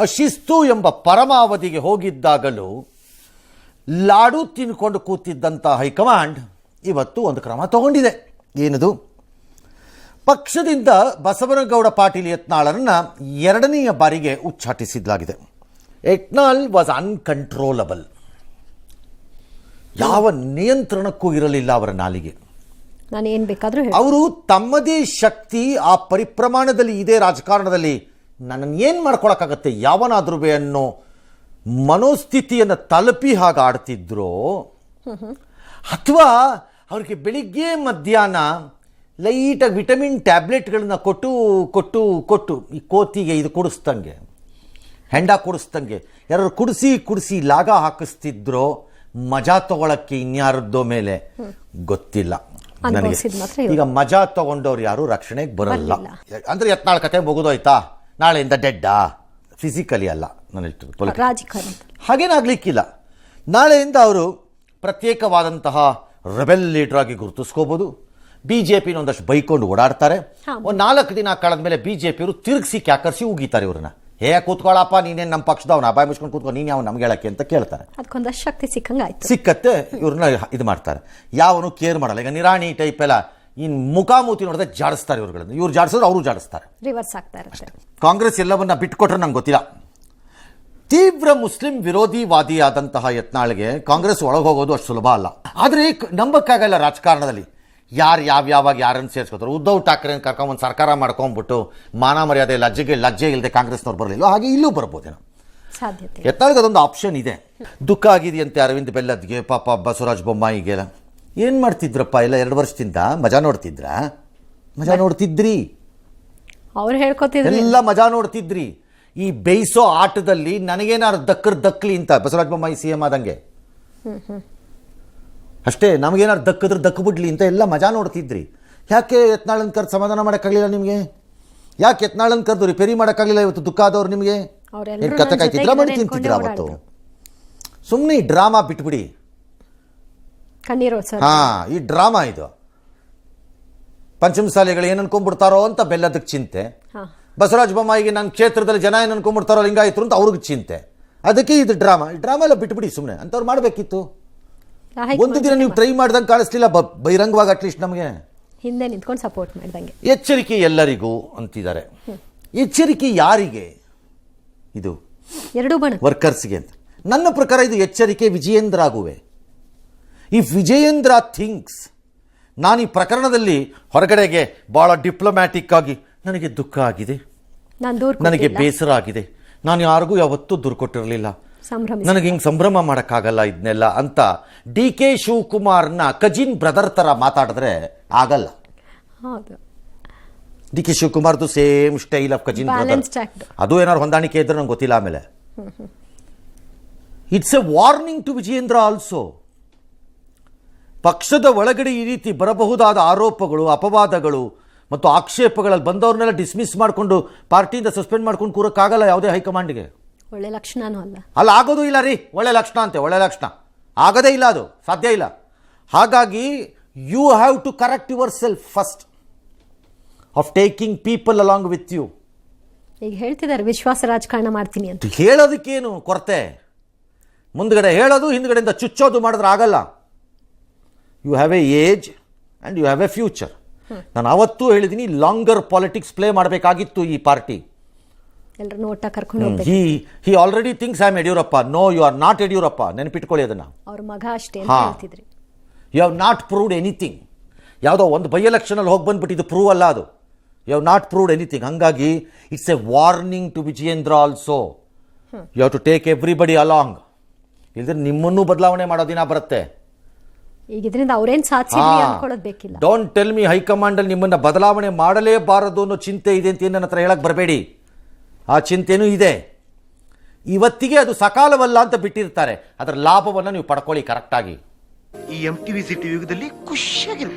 ಅಶಿಸ್ತು ಎಂಬ ಪರಮಾವಧಿಗೆ ಹೋಗಿದ್ದಾಗಲೂ ಲಾಡು ತಿನ್ಕೊಂಡು ಕೂತಿದ್ದಂಥ ಹೈಕಮಾಂಡ್ ಇವತ್ತು ಒಂದು ಕ್ರಮ ತಗೊಂಡಿದೆ. ಏನದು? ಪಕ್ಷದಿಂದ ಬಸವನಗೌಡ ಪಾಟೀಲ್ ಯತ್ನಾಳರನ್ನು ಎರಡನೆಯ ಬಾರಿಗೆ ಉಚ್ಚಾಟಿಸಲಾಗಿದೆ ಯತ್ನಾಳ್ ವಾಸ್ ಅನ್ಕಂಟ್ರೋಲಬಲ್ ಯಾವ ನಿಯಂತ್ರಣಕ್ಕೂ ಇರಲಿಲ್ಲ ಅವರ ನಾಲಿಗೆ. ನಾನು ಏನು ಬೇಕಾದರೂ ಹೇಳಿ ಅವರು ತಮ್ಮದೇ ಶಕ್ತಿ ಆ ಪರಿಪ್ರಮಾಣದಲ್ಲಿ ಇದೇ ರಾಜಕಾರಣದಲ್ಲಿ ನನ್ನನ್ನು ಏನು ಮಾಡ್ಕೊಳಕ್ಕಾಗತ್ತೆ? ಯಾವನಾದ್ರೂ ಅನ್ನೋ ಮನೋಸ್ಥಿತಿಯನ್ನು ತಲುಪಿ ಹಾಗೆ ಆಡ್ತಿದ್ರೋ ಅಥವಾ ಅವ್ರಿಗೆ ಬೆಳಿಗ್ಗೆ ಮಧ್ಯಾಹ್ನ ಲೈಟಾಗಿ ವಿಟಮಿನ್ ಟ್ಯಾಬ್ಲೆಟ್ಗಳನ್ನ ಕೊಟ್ಟು ಕೊಟ್ಟು ಕೊಟ್ಟು ಈ ಕೋತಿಗೆ ಇದು ಕುಡಿಸ್ದಂಗೆ ಹೆಂಡ ಕುಡಿಸ್ದಂಗೆ ಯಾರು ಕುಡಿಸಿ ಕುಡಿಸಿ ಲಾಗ ಹಾಕಿಸ್ತಿದ್ರೋ ಮಜಾ ತಗೊಳಕ್ಕೆ ಇನ್ಯಾರದ್ದೋ ಮೇಲೆ ಗೊತ್ತಿಲ್ಲ ನನಗೆ. ಈಗ ಮಜಾ ತಗೊಂಡವ್ರು ಯಾರು ರಕ್ಷಣೆಗೆ ಬರಲ್ಲ. ಅಂದ್ರೆ ಯತ್ನಾಳ್ ಕತೆ ಮುಗಿದೋಯ್ತಾ? ನಾಳೆಯಿಂದ ಡೆಡ್ಡಾ ಫಿಸಿಕಲಿ ಅಲ್ಲ. ನಾನು ಹೇಳ್ತೀನಿ. ರಾಜಕಾರಣ. ಹಾಗೇನಾಗ್ಲಿಕ್ಕಿಲ್ಲ. ನಾಳೆಯಿಂದ ಅವರು ಪ್ರತ್ಯೇಕವಾದಂತಹ ರೆಬೆಲ್ ಲೀಡರ್ ಆಗಿ ಗುರುತಿಸ್ಕೋಬಹುದು ಬಿ ಜೆ ಪಿನ ಒಂದಷ್ಟು ಬೈಕೊಂಡು ಓಡಾಡ್ತಾರೆ. ಒಂದು ನಾಲ್ಕು ದಿನ ಕಳೆದ ಮೇಲೆ ಬಿ ಜೆ ಪಿಯವರು ತಿರುಗಿಸಿ ಕ್ಯಾಕರ್ಸಿ ಉಗಿತಾರೆ ಇವ್ರನ್ನ. ಹೇ ಕೂತ್ಕೊಳ್ಳಪ್ಪ ನೀನೇನು ನಮ್ಮ ಪಕ್ಷದವನ ಅಭಾಯ ಮುಚ್ಕೊಂಡು ಕೂತ್ಕೊಂಡು ನೀನು ಯಾವ ನಮ್ಗೆ ಹೇಳಕ್ಕೆ? ಅಂತ ಕೇಳ್ತಾರೆ. ಅದಕ್ಕೊಂದಷ್ಟು ಶಕ್ತಿ ಸಿಕ್ಕಂಗೆ ಆಯ್ತು ಸಿಕ್ಕತ್ತೆ ಇವ್ರನ್ನ ಇದು ಮಾಡ್ತಾರೆ. ಯಾವನು ಕೇರ್ ಮಾಡಲ್ಲ. ಈಗ ನಿರಾಣಿ ಟೈಪ್ ಎಲ್ಲ ಇನ್ ಮುಖಾಮುಖಿ ನೋಡಿದ್ರೆ ಜಾಡಿಸ್ತಾರೆ ಇವರುಗಳನ್ನು. ಇವ್ರು ಜಾಡಿಸಿದ್ರೆ ಅವರು ಜಾಡಿಸ್ತಾರೆ. ರಿವರ್ಸ್ ಆಗ್ತಾ ಇರುತ್ತೆ. ಕಾಂಗ್ರೆಸ್ ಎಲ್ಲವನ್ನ ಬಿಟ್ಕೊಟ್ರೆ ನಂಗೆ ಗೊತ್ತಿಲ್ಲ. ತೀವ್ರ ಮುಸ್ಲಿಂ ವಿರೋಧಿವಾದಿಯಾದಂತಹ ಯತ್ನಾಳಿಗೆ ಕಾಂಗ್ರೆಸ್ ಒಳಗೆ ಹೋಗೋದು ಅಷ್ಟು ಸುಲಭ ಅಲ್ಲ. ಆದರೆ ನಂಬಕ್ಕಾಗಲ್ಲ ರಾಜಕಾರಣದಲ್ಲಿ. ಯಾರು ಯಾವ ಯಾವಾಗ ಯಾರನ್ನು ಸೇರಿಸ್ಕೋತಾರೆ? ಉದ್ಧವ್ ಠಾಕ್ರೆ ಕರ್ಕೊಂಬಂದು ಸರ್ಕಾರ ಮಾಡ್ಕೊಂಡ್ಬಿಟ್ಟು ಮಾನ ಮರ್ಯಾದೆ ಲಜ್ಜೆಗೆ ಲಜ್ಜೆ ಇಲ್ಲದೆ ಕಾಂಗ್ರೆಸ್ನವ್ರು ಬರಲಿಲ್ಲ ಹಾಗೆ ಇಲ್ಲೂ ಬರ್ಬೋದೇನೋ. ಸಾಧ್ಯತೆ ಯತ್ನಾಳ್ಗೆ ಅದೊಂದು ಆಪ್ಷನ್ ಇದೆ. ದುಃಖ ಆಗಿದೆಯಂತೆ ಅರವಿಂದ್ ಬೆಲ್ಲದ್ಗೆ ಪಾಪ ಬಸವರಾಜ ಬೊಮ್ಮಾಯಿಗೆಲ್ಲ. ಏನು ಮಾಡ್ತಿದ್ರಪ್ಪ ಎಲ್ಲ ಎರಡು ವರ್ಷದಿಂದ? ಮಜಾ ನೋಡ್ತಿದ್ರಾ? ಮಜಾ ನೋಡ್ತಿದ್ರಿ? ಅವ್ರು ಹೇಳ್ಕೊತಿದ್ರು. ಎಲ್ಲ ಮಜಾ ನೋಡ್ತಿದ್ರಿ. ಈ ಬೇಯಿಸೋ ಆಟದಲ್ಲಿ ನನಗೇನಾರು ದಕ್ಕರ್ ದಕ್ಲಿ ಅಂತ ಬಸವರಾಜ ಬೊಮ್ಮಾಯಿ ಸಿ ಎಂ ಆದಂಗೆ. ಅಷ್ಟೇ ನಮಗೇನಾರು ದಕ್ಕಿದ್ರೆ ದಕ್ಕ ಬಿಡ್ಲಿ ಅಂತ ಎಲ್ಲ ಮಜಾ ನೋಡ್ತಿದ್ರಿ. ಯಾಕೆ ಯತ್ನಾಳನ್ ಕರ್ದು ಸಮಾಧಾನ ಮಾಡೋಕ್ಕಾಗಲಿಲ್ಲ ನಿಮಗೆ? ಯಾಕೆ ಯತ್ನಾಳನ್ ಕರೆದು ರಿಪೇರಿ ಮಾಡೋಕ್ಕಾಗಲಿಲ್ಲ ಇವತ್ತು ದುಃಖ ಆದವ್ರು ನಿಮಗೆ? ಏನು ಕತೆ ಕಾಯ್ತಿದ್ರ? ಮಾಡಿ ಮಣಿ ತಿಂತಿದ್ರ ಅವತ್ತು? ಸುಮ್ಮನೆ ಡ್ರಾಮಾ ಬಿಟ್ಬಿಡಿ. ಹಾ ಈ ಡ್ರಾಮಾ ಇದು. ಪಂಚಮಸಾಲಿಗಳು ಏನು ಅನ್ಕೊಂಡ್ಬಿಡ್ತಾರೋ ಅಂತ ಬೆಲ್ಲದಕ್ಕೆ ಚಿಂತೆ. ಬಸವರಾಜ ಬೊಮ್ಮಾಯಿಗೆ ನನ್ನ ಕ್ಷೇತ್ರದಲ್ಲಿ ಜನ ಏನು ಅನ್ಕೊಂಡ್ಬಿಡ್ತಾರೋ ಲಿಂಗಾಯಿತು ಅಂತ ಅವ್ರಿಗೆ ಚಿಂತೆ. ಅದಕ್ಕೆ ಇದು ಡ್ರಾಮಾ. ಈ ಡ್ರಾಮಾ ಎಲ್ಲ ಬಿಟ್ಬಿಡಿ ಸುಮ್ಮನೆ ಅಂತವ್ರು ಮಾಡಬೇಕಿತ್ತು. ಒಂದು ದಿನ ನೀವು ಟ್ರೈ ಮಾಡ್ದಂಗೆ ಕಾಣಿಸ್ಲಿಲ್ಲ ಬಹಿರಂಗವಾಗಿ ಅಟ್ಲೀಸ್ಟ್ ನಮಗೆ. ಹಿಂದೆ ನಿಂತ್ಕೊಂಡು ಸಪೋರ್ಟ್ ಮಾಡ್ದಂಗೆ. ಎಚ್ಚರಿಕೆ ಎಲ್ಲರಿಗೂ ಅಂತಿದ್ದಾರೆ. ಎಚ್ಚರಿಕೆ ಯಾರಿಗೆ? ಇದು ಎರಡು ವರ್ಕರ್ಸ್ಗೆ ಅಂತ. ನನ್ನ ಪ್ರಕಾರ ಇದು ಎಚ್ಚರಿಕೆ ವಿಜಯೇಂದ್ರ ಆಗುವೆ ಇಫ್ ವಿಜಯೇಂದ್ರ ಥಿಂಕ್ಸ್ ನಾನು ಈ ಪ್ರಕರಣದಲ್ಲಿ ಹೊರಗಡೆಗೆ ಭಾಳ ಡಿಪ್ಲೊಮ್ಯಾಟಿಕ್ ಆಗಿ ನನಗೆ ದುಃಖ ಆಗಿದೆ. ನನಗೆ ಬೇಸರ ಆಗಿದೆ. ನಾನು ಯಾರಿಗೂ ಯಾವತ್ತೂ ದೂರು ಕೊಟ್ಟಿರಲಿಲ್ಲ. ನನಗೆ ಹಿಂಗೆ ಸಂಭ್ರಮ ಮಾಡೋಕ್ಕಾಗಲ್ಲ ಇದನ್ನೆಲ್ಲ ಅಂತ ಡಿ ಕೆ ಶಿವಕುಮಾರ್ನ ಕಜಿನ್ ಬ್ರದರ್ ಥರ ಮಾತಾಡಿದ್ರೆ ಆಗಲ್ಲ. ಡಿ ಕೆ ಶಿವಕುಮಾರ್ದು ಸೇಮ್ ಸ್ಟೈಲ್ ಆಫ್ ಕಜಿನ್ ಅದು ಏನಾದ್ರು ಹೊಂದಾಣಿಕೆ ಇದ್ರೆ ನಂಗೆ ಗೊತ್ತಿಲ್ಲ ಆಮೇಲೆ. It's a warning to Vijayendra also ಪಕ್ಷದ ಒಳಗಡೆ ಈ ರೀತಿ ಬರಬಹುದಾದ ಆರೋಪಗಳು ಅಪವಾದಗಳು ಮತ್ತು ಆಕ್ಷೇಪಗಳಲ್ಲಿ ಬಂದವ್ರನ್ನೆಲ್ಲ ಡಿಸ್ಮಿಸ್ ಮಾಡಿಕೊಂಡು ಪಾರ್ಟಿಯಿಂದ ಸಸ್ಪೆಂಡ್ ಮಾಡ್ಕೊಂಡು ಕೂರೋಕ್ಕಾಗಲ್ಲ ಯಾವುದೇ ಹೈಕಮಾಂಡ್ಗೆ? ಒಳ್ಳೆ ಲಕ್ಷಣನೂ ಅಲ್ಲ ಅಲ್ಲ? ಆಗೋದು ಇಲ್ಲ ರೀ. ಒಳ್ಳೆ ಲಕ್ಷಣ ಅಂತೆ ಒಳ್ಳೆ ಲಕ್ಷಣ. ಆಗದೇ ಇಲ್ಲ ಅದು ಸಾಧ್ಯ ಇಲ್ಲ. ಹಾಗಾಗಿ you have to correct yourself first of taking people along with you ಈಗ ಹೇಳ್ತಿದ್ದಾರೆ ವಿಶ್ವಾಸ ರಾಜಕಾರಣ ಮಾಡ್ತೀನಿ ಅಂತ. ಹೇಳೋದಕ್ಕೇನು ಕೊರತೆ? ಮುಂದ್ಗಡೆ ಹೇಳೋದು ಹಿಂದ್ಗಡೆಯಿಂದ ಚುಚ್ಚೋದು ಮಾಡಿದ್ರೆ ಆಗಲ್ಲ. You have a age and you have a future ನಾನು ಅವತ್ತೂ ಹೇಳಿದ್ದೀನಿ ಲಾಂಗರ್ ಪಾಲಿಟಿಕ್ಸ್ ಪ್ಲೇ ಮಾಡಬೇಕಾಗಿತ್ತು ಈ ಪಾರ್ಟಿ ಕರ್ಕೊಂಡು he he already things I am Yediyurappa no you are not Yediyurappa ನೆನಪಿಟ್ಕೊಳ್ಳಿ ಅದನ್ನು. ಅವ್ರ ಮಗ ಅಷ್ಟೇ you have not proved anything ಯಾವುದೋ ಒಂದು ಬೈ ಎಲೆಕ್ಷನಲ್ಲಿ ಹೋಗಿ ಬಂದ್ಬಿಟ್ಟು ಇದು ಪ್ರೂವ್ ಅಲ್ಲ ಅದು. You have not proved anything ಹಾಗಾಗಿ it's a warning to Vijayendra also you have to take everybody along ಇಲ್ದ್ರೆ ನಿಮ್ಮನ್ನು ಬದಲಾವಣೆ ಮಾಡೋ ದಿನ ಬರುತ್ತೆ. ಈಗ ಇದರಿಂದ ಅವ್ರೇನ್ ಸಾಧಿಸಿ ಅನ್ಕೊಳ್ಳೋದು ಬೇಕಿಲ್ಲ. ಡೋಂಟ್ ಟೆಲ್ ಮಿ ಹೈಕಮಾಂಡಲ್ಲಿ ನಿಮ್ಮನ್ನ ಬದಲಾವಣೆ ಮಾಡಲೇಬಾರದು ಅನ್ನೋ ಚಿಂತೆ ಇದೆ ಅಂತ ನನ್ನ ಹತ್ರ ಹೇಳಕ್ ಬರಬೇಡಿ. ಆ ಚಿಂತೆನೂ ಇದೆ. ಇವತ್ತಿಗೆ ಅದು ಸಕಾಲವಲ್ಲ ಅಂತ ಬಿಟ್ಟಿರ್ತಾರೆ. ಅದರ ಲಾಭವನ್ನು ನೀವು ಪಡ್ಕೊಳ್ಳಿ ಕರೆಕ್ಟಾಗಿ ಈ ಎಂ ಟಿವಿ ಸಿಟಿ ಯುಗದಲ್ಲಿ ಖುಷಿಯಾಗಿರು